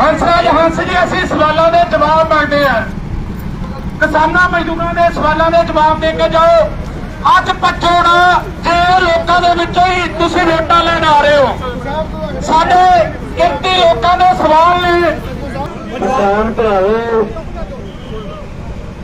ਹੰਸਰਾਜ ਹੰਸ ਜੀ ਅਸੀਂ ਸਵਾਲਾਂ ਦੇ ਜਵਾਬ ਮੰਗਦੇ ਆ ਕਿਸਾਨਾਂ ਮਜ਼ਦੂਰਾਂ ਦੇ ਸਵਾਲਾਂ ਦੇ ਜਵਾਬ ਦੇ ਕੇ ਜਾਓ। ਅੱਜ ਪੱਛੋੜਾ ਜੇ ਲੋਕਾਂ ਦੇ ਵਿੱਚੋਂ ਹੀ ਤੁਸੀਂ ਵੋਟਾਂ ਲੈਣ ਆ ਰਹੇ ਹੋ। ਸਾਡੇ ਕਿੰਨੇ ਲੋਕਾਂ ਦੇ ਸਵਾਲ ਨੇ। ਕਿਸਾਨ ਭਰਾਵੋ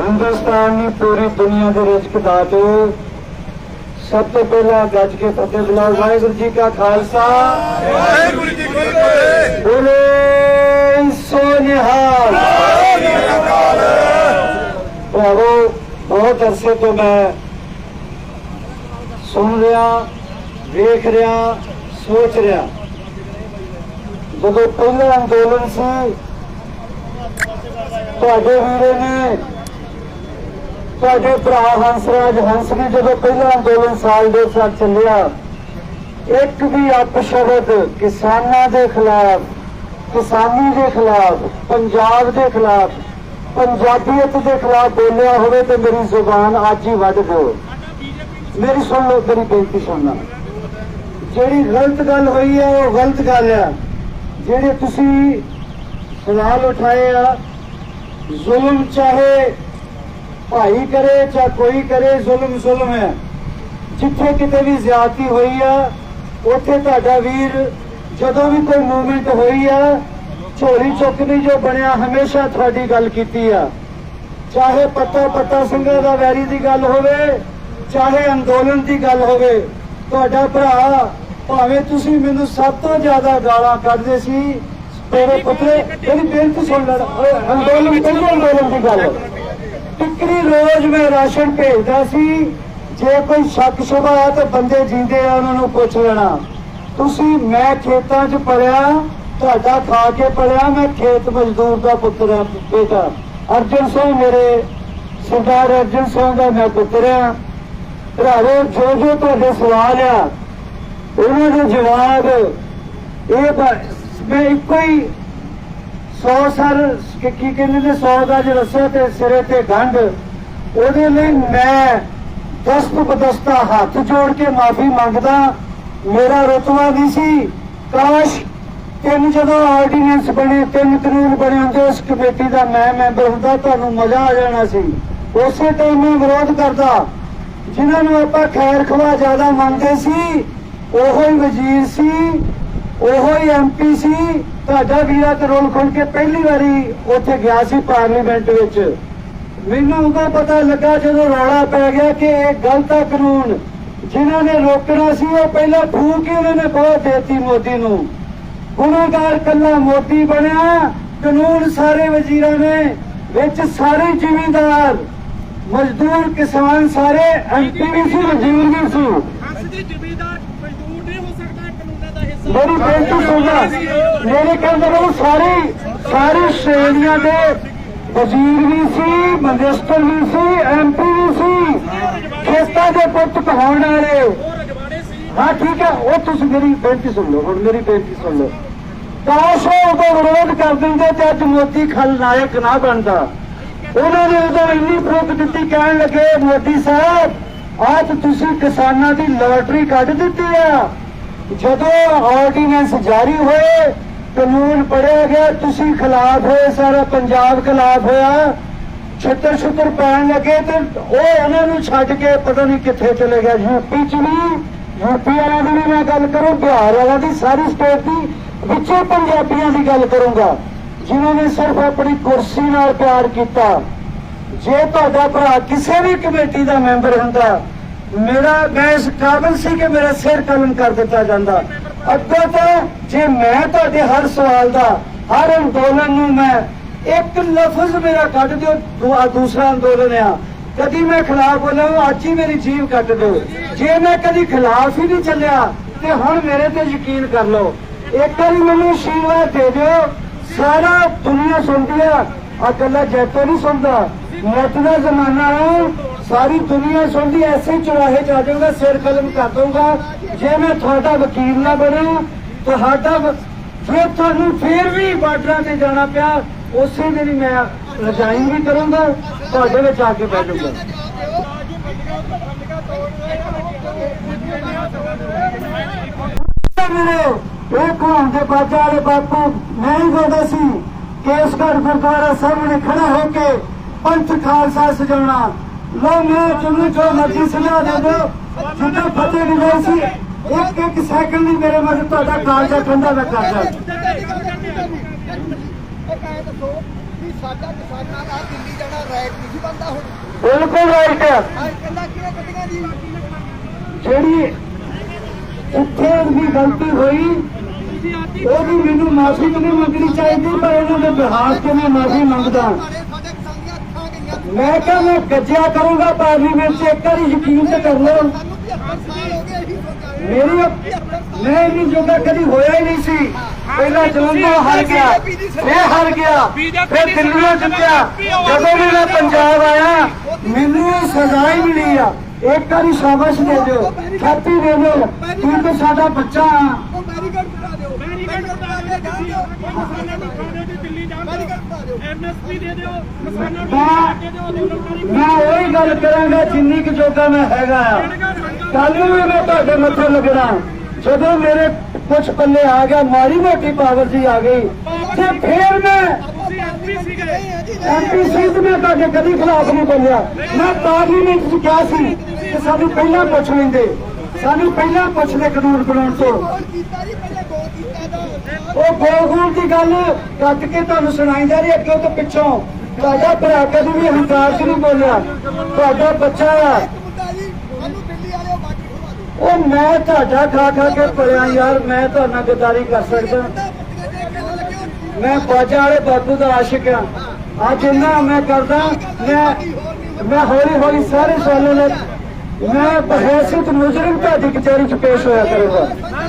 ਹਿੰਦੁਸਤਾਨ ਦੀ ਪੂਰੀ ਦੁਨੀਆ ਦੇ ਰਿਜ਼ਕ ਦਾਤੇ ਸਭ ਤੋਂ ਪਹਿਲਾਂ ਗੱਜ ਕੇ ਫਤਿਹ ਬੁਲਾਓ। ਵਾਹਿਗੁਰੂ ਜੀ ਕਾ ਖਾਲਸਾ। ਵਾਹਿਗੁਰੂ ਜੀ ਕੀ ਫਤਿਹ। ਬੋਲੇ ਸੋ ਨਿਹਾਲ ਭਰਾਵੋ, ਬਹੁਤ ਅਰਸੇ ਤੋਂ ਮੈਂ ਸੁਣ ਰਿਹਾ, ਵੇਖ ਰਿਹਾ, ਸੋਚ ਰਿਹਾ। ਜਦੋਂ ਪਹਿਲਾ ਅੰਦੋਲਨ ਸੀ, ਤੁਹਾਡੇ ਵੀਰੇ ਨੇ, ਤੁਹਾਡੇ ਭਰਾ ਹੰਸਰਾਜ ਹੰਸ ਨੇ ਜਦੋਂ ਪਹਿਲਾ ਅੰਦੋਲਨ ਸਾਲ ਦੇ ਸਾਲ ਚੱਲਿਆ, ਇੱਕ ਵੀ ਅਪਸ਼ਬਦ ਕਿਸਾਨਾਂ ਦੇ ਖਿਲਾਫ ਕਿਸਾਨੀ ਦੇ ਖਿਲਾਫ, ਪੰਜਾਬ ਦੇ ਖਿਲਾਫ, ਪੰਜਾਬੀਅਤ ਦੇ ਖਿਲਾਫ ਬੋਲਿਆ ਹੋਵੇ ਤੇ ਮੇਰੀ ਜ਼ੁਬਾਨ ਅੱਜ ਹੀ ਵੱਢ ਦਿਓ। ਮੇਰੀ ਸੁਣ ਲਓ, ਮੇਰੀ ਬੇਨਤੀ ਸੁਣਨਾ। ਜਿਹੜੀ ਗਲਤ ਗੱਲ ਹੋਈ ਹੈ, ਉਹ ਗਲਤ ਗੱਲ ਹੈ। ਜਿਹੜੇ ਤੁਸੀਂ ਸਵਾਲ ਉਠਾਏ ਆ, ਜ਼ੁਲਮ ਚਾਹੇ ਭਾਈ ਕਰੇ ਚਾਹੇ ਕੋਈ ਕਰੇ, ਜ਼ੁਲਮ ਜ਼ੁਲਮ ਹੈ। ਜਿੱਥੇ ਕਿਤੇ ਵੀ ਜ਼ਿਆਦਤੀ ਹੋਈ ਆ, ਉੱਥੇ ਤੁਹਾਡਾ ਵੀਰ ਜਦੋਂ ਵੀ ਕੋਈ ਮੂਵਮੈਂਟ ਹੋਈ ਆ, ਝੋਲੀ ਚੁੱਕਣੀ ਜੋ ਬਣਿਆ, ਹਮੇਸ਼ਾ ਤੁਹਾਡੀ ਗੱਲ ਕੀਤੀ ਆ। ਚਾਹੇ ਪੱਤਾ ਪੱਤਾ ਸਿੰਘਾਂ ਦਾ ਵੈਰੀ ਦੀ ਗੱਲ ਹੋਵੇ, ਚਾਹੇ ਅੰਦੋਲਨ ਦੀ ਗੱਲ ਹੋਵੇ, ਤੁਹਾਡਾ ਭਰਾ, ਭਾਵੇਂ ਤੁਸੀਂ ਮੈਨੂੰ ਸਭ ਤੋਂ ਜ਼ਿਆਦਾ ਗਾਲਾਂ ਕੱਢਦੇ ਸੀ ਤੇਰੇ ਪੁੱਤਰੇ, ਮੇਰੀ ਬੇਨਤੀ ਸੁਣ ਲੈ ਅੰਦੋਲਨ ਪਹਿਲੇ ਅੰਦੋਲਨ ਦੀ ਗੱਲ ਟਿੱਕਰੀ ਰੋਜ਼ ਮੈਂ ਰਾਸ਼ਨ ਭੇਜਦਾ ਸੀ, ਜੇ ਕੋਈ ਸ਼ੱਕ ਸ਼ੁਬਾ ਹੈ ਤਾਂ ਬੰਦੇ ਜਿੰਦੇ ਆ, ਉਹਨਾਂ ਨੂੰ ਪੁੱਛ ਲੈਣਾ। ਤੁਸੀਂ ਮੈਂ ਖੇਤਾਂ 'ਚ ਪੜਿਆ, ਤੁਹਾਡਾ ਖਾ ਕੇ ਪੜਿਆ, ਮੈਂ ਖੇਤ ਮਜ਼ਦੂਰ ਦਾ ਪੁੱਤਰ ਹਾਂ, ਬੇਟਾ। ਅਰਜਨ ਸਿੰਘ ਮੇਰੇ ਸਰਦਾਰ ਅਰਜਨ ਸਿੰਘ ਦਾ ਮੈਂ ਪੁੱਤਰ ਹਾਂ। ਭਰਾਵੋ, ਜੋ ਜੋ ਤੁਹਾਡੇ ਸਵਾਲ ਆ, ਉਹਨਾਂ ਦੇ ਜਵਾਬ ਇਹ ਮੈਂ ਇੱਕੋ ਹੀ 100 ਸਰ, ਕੀ ਕਹਿੰਦੇ ਨੇ 100 ਦਾ ਜੇ ਰੱਸਾ ਤੇ ਸਿਰੇ ਤੇ ਗੰਢ, ਉਹਦੇ ਲਈ ਮੈਂ ਦਸਤ ਬਦਸਤਾ ਹੱਥ ਜੋੜ ਕੇ ਮਾਫੀ ਮੰਗਦਾ ਮੇਰਾ ਰੁਤਬਾ ਨਹੀਂ ਸੀ। ਕਾਸ਼ ਤਿੰਨ ਜਦੋਂ ਆਰਡੀਨੈਂਸ ਬਣੇ, ਤਿੰਨ ਕਾਨੂੰਨ ਬਣੇ ਹੁੰਦੇ ਉਸ ਕਮੇਟੀ ਦਾ ਮੈਂ ਮੈਂਬਰ ਹੁੰਦਾ, ਤੁਹਾਨੂੰ ਮਜ਼ਾ ਆ ਜਾਣਾ ਸੀ। ਉਸੇ ਟਾਈਮ ਮੈਂ ਵਿਰੋਧ ਕਰਦਾ। ਜਿਨ੍ਹਾਂ ਨੂੰ ਆਪਾਂ ਖੈਰ ਖਵਾ ਜ਼ਿਆਦਾ ਮੰਨਦੇ ਸੀ, ਉਹੋ ਹੀ ਵਜ਼ੀਰ ਸੀ, ਉਹੋ ਹੀ ਐਮਪੀ ਸੀ। ਤੁਹਾਡਾ ਵੀਰਾ ਕਰੋਲ ਰੋਲ ਕੇ ਪਹਿਲੀ ਵਾਰੀ ਉੱਥੇ ਗਿਆ ਸੀ ਪਾਰਲੀਮੈਂਟ ਵਿੱਚ। ਮੈਨੂੰ ਉਹਦਾ ਪਤਾ ਲੱਗਾ ਜਦੋਂ ਰੌਲਾ ਪੈ ਗਿਆ ਕਿ ਇਹ ਗਲਤ ਆ ਕਾਨੂੰਨ। ਜਿਨ੍ਹਾਂ ਨੇ ਰੋਕਣਾ ਸੀ ਉਹ ਪਹਿਲਾਂ ਫੂਕ ਹੀ ਉਹਨਾਂ ਨੇ ਬਹੁਤ ਦੇਤੀ ਮੋਦੀ ਨੂੰ। ਗੁਨਾਹਗਾਰ ਕੱਲਾ ਮੋਦੀ ਬਣਿਆ ਕਾਨੂੰਨ ਸਾਰੇ ਵਜ਼ੀਰਾਂ ਨੇ ਵਿੱਚ ਸਾਰੇ ਜ਼ਿਮੀਂਦਾਰ ਮਜ਼ਦੂਰ ਕਿਸਾਨ ਸਾਰੇ ਐਮਪੀ ਵੀ ਸੀ ਵਜ਼ੀਰ ਵੀ ਸੀ। ਅਸਲੀ ਜ਼ਿਮੀਦਾਰ ਮਜ਼ਦੂਰ ਨਹੀਂ ਹੋ ਸਕਦਾ ਇਹ ਕਾਨੂੰਨਾਂ ਦਾ ਹਿੱਸਾ। ਮੇਰੀ ਬੇਨਤੀ ਸੁਣਨਾ ਮੇਰੇ ਕਹਿੰਦੇ ਨੇ ਸਾਰੇ ਸਾਰੇ ਸ਼੍ਰੇਣੀਆਂ ਦੇ ਵਜ਼ੀਰ ਵੀ ਸੀ ਮਿਨਿਸਟਰ ਵੀ ਸੀ ਐਮਪੀ ਵੀ ਸੀ। ਖੇਤਾਂ ਦੇ ਪੁੱਤ ਕਹਾਉਣ ਵਾਲੇ। ਹਾਂ, ਠੀਕ ਹੈ, ਉਹ ਤੁਸੀਂ ਮੇਰੀ ਬੇਨਤੀ ਸੁਣ ਲਓ, ਹੁਣ ਮੇਰੀ ਬੇਨਤੀ ਸੁਣ ਲਓ। ਕਾਸ਼ ਉਹ ਉਦੋਂ ਵਿਰੋਧ ਕਰ ਦਿੰਦੇ ਤੇ ਅੱਜ ਮੋਦੀ ਖਲਨਾਇਕ ਨਾ ਬਣਦਾ। ਉਹਨਾਂ ਨੇ ਉਦੋਂ ਇੰਨੀ ਫ਼ਰਕ ਦਿੱਤੀ, ਕਹਿਣ ਲੱਗੇ, ਮੋਦੀ ਸਾਹਿਬ ਆਹ ਤੁਸੀਂ ਕਿਸਾਨਾਂ ਦੀ ਲਾਟਰੀ ਕੱਢ ਦਿੱਤੀ ਆ। ਜਦੋਂ ਆਰਡੀਨੈਂਸ ਜਾਰੀ ਹੋਏ, ਕਾਨੂੰਨ ਪੜਿਆ ਗਿਆ, ਤੁਸੀਂ ਖਿਲਾਫ ਹੋਏ, ਸਾਰਾ ਪੰਜਾਬ ਖਿਲਾਫ ਹੋਇਆ। ਛੱਤਰ ਛੁੱਤਰ ਪੈਣ ਲੱਗੇ ਤੇ ਉਹ ਉਹਨਾਂ ਨੂੰ ਛੱਡ ਕੇ ਪਤਾ ਨਹੀਂ ਕਿੱਥੇ ਚਲੇ ਗਿਆ। ਯੂਪੀ ਚ ਵੀ, ਯੂਪੀ ਵਾਲਿਆਂ ਦੀ ਮੈਂ ਗੱਲ ਕਰੂੰ, ਬਿਹਾਰ ਵਾਲਿਆਂ ਦੀ ਸਾਰੀ ਸਟੇਟ ਦੀ, ਵਿੱਚੇ ਪੰਜਾਬੀਆਂ ਦੀ ਗੱਲ ਕਰੂੰਗਾ। ਜਿਨ੍ਹਾਂ ਨੇ ਸਿਰਫ ਆਪਣੀ ਕੁਰਸੀ ਨਾਲ ਪਿਆਰ ਕੀਤਾ। ਜੇ ਤੁਹਾਡਾ ਭਰਾ ਕਿਸੇ ਵੀ ਕਮੇਟੀ ਦਾ ਮੈਂਬਰ ਹੁੰਦਾ, ਮੇਰਾ ਮੈਂ ਇਸ ਕਾਬਲ ਸੀ ਕਿ ਮੇਰਾ ਸਿਰ ਕਲਮ ਕਰ ਦਿੱਤਾ ਜਾਂਦਾ। ਅੱਗੋਂ ਤਾਂ ਜੇ ਮੈਂ ਤੁਹਾਡੇ ਹਰ ਸਵਾਲ ਦਾ, ਹਰ ਅੰਦੋਲਨ ਨੂੰ ਮੈਂ ਇੱਕ ਲਫ਼ਜ਼ ਮੇਰਾ ਕੱਢ ਦਿਓ ਦੂਸਰਾ ਅੰਦੋਲਨ ਆ। ਕਦੀ ਮੈਂ ਖਿਲਾਫ ਬੋਲਾਂ, ਅੱਜ ਹੀ ਮੇਰੀ ਜੀਵ ਕੱਟ ਦਿਓ। ਜੇ ਮੈਂ ਕਦੀ ਖਿਲਾਫ ਹੀ ਨਹੀਂ ਚੱਲਿਆ, ਤੇ ਹੁਣ ਮੇਰੇ ਤੇ ਯਕੀਨ ਕਰ ਲਓ। ਇੱਕ ਵਾਰੀ ਮੈਨੂੰ ਆਸ਼ੀਰਵਾਦ ਦੇ ਦਿਓ। ਸਾਰਾ ਦੁਨੀਆ ਸੁਣਦੀ ਆ ਆ ਕੱਲਾ ਜੈਤੋ ਨਹੀਂ ਸੁਣਦਾ। ਨੈਟ ਦਾ ਜ਼ਮਾਨਾ ਹੈ ਸਾਰੀ ਦੁਨੀਆ ਸੁਣਦੀ, ਐਸੇ ਚੁਰਾਹੇ ਚ ਆ ਜਾਊਗਾ, ਸਿਰ ਕਲਮ ਕਰ ਦਊਗਾ। ਜੇ ਮੈਂ ਤੁਹਾਡਾ ਵਕੀਲ ਨਾ ਬਣਿਆ ਤੁਹਾਡਾ ਫਿਰ ਤੁਹਾਨੂੰ ਫੇਰ ਵੀ ਬਾਰਡਰਾਂ ਤੇ ਜਾਣਾ ਪਿਆ ਉਸੇ ਦਿਨ ਹੀ ਮੈਂ ਰਿਜ਼ਾਈਨ ਵੀ ਕਰੂੰਗਾ ਤੁਹਾਡੇ ਵਿੱਚ ਆ ਕੇ ਬੈਠ ਜਾਊਂਗਾ ਇਹ ਕੋਣ ਦੇ ਬਾਜਾ ਵਾਲੇ ਬਾਪੂ ਮੈਂ ਹੀ ਸੀ। ਕੇਸਗੜ੍ਹ ਗੁਰਦੁਆਰਾ ਸਾਹਮਣੇ ਖੜਾ ਹੋ ਕੇ ਪੰਥ ਖਾਲਸਾ ਸਜਾਉਣਾ। ਲੋ ਮੈਂ ਤੁਹਾਨੂੰ ਜੋ ਮਰਜ਼ੀ ਸੁਣਾ ਦੇ ਦੋ ਜਿੱਦਾਂ ਫਤਿਹ ਦੀ ਲੋੜ ਸੀ ਇੱਕ ਇੱਕ ਸੈਕਿੰਡ ਲਈ ਮੇਰੇ ਮਗਰ ਤੁਹਾਡਾ ਕਾਲਜਾ ਠੰਡਾ ਮੈਂ ਕਰਦਾ ਕਰ ਦਾਂ ਸਾਡਾ ਕਿਸਾਨਾਂ ਦਾ ਦਿੱਲੀ ਜਾਣਾ ਰਾਈਟ ਨਹੀਂ ਬੰਦਾ ਹੁਣ। ਬਿਲਕੁਲ ਰਾਈਟ ਅੱਜ ਕਹਿੰਦਾ ਕਿਹਨੇ ਕੱਢੀਆਂ ਜੀ ਜਿਹੜੀ ਉੱਥੇ ਵੀ ਗਲਤੀ ਹੋਈ ਉਹਦੀ ਮੈਨੂੰ ਮਾਫੀ ਨਹੀਂ ਮੰਗਣੀ ਚਾਹੀਦੀ ਪਰ ਇਹਨਾਂ ਦੇ ਬਿਹਾਰ ਤੇ ਮੈਂ ਮਾਫੀ ਮੰਗਦਾ। ਮੈਂ ਕਿਹਾ ਮੈਂ ਗੱਜਿਆ ਕਰੂੰਗਾ ਪਾਰਲੀਮੈਂਟ 'ਚ ਇੱਕ ਵਾਰੀ ਯਕੀਨ ਤੇ ਕਰ ਲਓ ਸਾਨੂੰ 75 ਸਾਲ ਹੋ ਗਏ ਇਹੀ ਸੋਚਿਆ ਮੇਰੀ ਮੈਂ ਇੰਨੀ ਜੋਗਾ ਕਦੀ ਹੋਇਆ ਹੀ ਨਹੀਂ ਸੀ। ਪਹਿਲਾਂ ਜਲੰਧਰ ਹਾਰ ਗਿਆ। ਮੈਂ ਹਾਰ ਗਿਆ। ਫਿਰ ਦਿੱਲੀੋਂ ਜਿੱਤਿਆ। ਜਦੋਂ ਵੀ ਮੈਂ ਪੰਜਾਬ ਆਇਆ, ਮੈਨੂੰ ਇਹ ਸਜ਼ਾ ਹੀ ਮਿਲੀ ਆ। ਇੱਕ ਵਾਰੀ ਸ਼ਾਬਾਸ਼ ਦੇ ਦਿਓ। ਛਾਤੀ ਦੇ ਦਿਓ। ਤੂੰ ਤਾਂ ਸਾਡਾ ਬੱਚਾ ਆ। ਕਿਸਾਨਾਂ ਨੂੰ ਖਾਣੇ ਦੀ ਦਿੱਲੀ ਜਾਣ ਦਿਓ ਐਮਐਸਪੀ ਦੇ ਦਿਓ ਕਿਸਾਨਾਂ ਨੂੰ ਮੈਂ- ਦੇ ਦਿਓ ਅੰਦੋਲਨਕਾਰੀ ਮੈਂ ਉਹੀ ਗੱਲ ਕਰਾਂਗਾ ਜਿੰਨੀ ਕੁ ਜੋਗਾ ਮੈਂ ਹੈਗਾ ਆ। ਕੱਲ ਨੂੰ ਵੀ ਮੈਂ ਤੁਹਾਡੇ ਮੱਥੇ ਲੱਗਣਾ। ਜਦੋਂ ਮੇਰੇ ਕੁਝ ਪੱਲੇ ਆ ਗਿਆ, ਮਾੜੀ ਮੋਟੀ ਪਾਵਰ ਜੀ ਆ ਗਈ, ਤੇ ਫੇਰ ਮੈਂ ਤੁਸੀਂ ਐਮਪੀ ਸੀਗੇ ਮੈਂ ਤੁਹਾਡੇ ਕਦੀ ਖਿਲਾਫ ਨਹੀਂ ਬੋਲਿਆ। ਮੈਂ ਪਾਰਲੀਮੈਂਟ 'ਚ ਕਿਹਾ ਸੀ ਕਿ ਸਾਨੂੰ ਪਹਿਲਾਂ ਪੁੱਛ ਲੈਂਦੇ। ਸਾਨੂੰ ਪਹਿਲਾਂ ਪੁੱਛਦੇ ਕਾਨੂੰਨ ਬਣਾਉਣ ਤੋਂ। ਉਹ ਗੋਲ ਦੀ ਗੱਲ ਕੱਟ ਕੇ ਤੁਹਾਨੂੰ ਸੁਣਾਈ ਜਾ ਰਹੀ ਅੱਗੇ ਤੋਂ ਪਿੱਛੋਂ। ਤੁਹਾਡਾ ਭਰਾ ਕਦੇ ਵੀ ਹੰਕਾਰ 'ਚ ਨਹੀਂ ਬੋਲਿਆ। ਤੁਹਾਡਾ ਬੱਚਾ ਆ। ਉਹ ਮੈਂ ਤੁਹਾਡਾ ਖਾ ਖਾ ਕੇ ਪੜਿਆ ਯਾਰ, ਮੈਂ ਤੁਹਾਡਾ ਗਦਾਰੀ ਕਰ ਸਕਦਾ। ਮੈਂ ਬਾਜਾ ਵਾਲੇ ਬਾਪੂ ਦਾ ਆਸ਼ਿਕ ਆ। ਅੱਜ ਇੰਨਾ ਮੈਂ ਕਰਦਾ, ਮੈਂ ਮੈਂ ਹੌਲੀ ਹੌਲੀ ਸਾਰੇ ਸਵਾਲਾਂ ਨਾਲ ਮੈਂ ਬਹਿਸਤ ਮੁਜਰਮ ਤੁਹਾਡੀ ਕਚਹਿਰੀ 'ਚ ਪੇਸ਼ ਹੋਇਆ ਕਰੂੰਗਾ।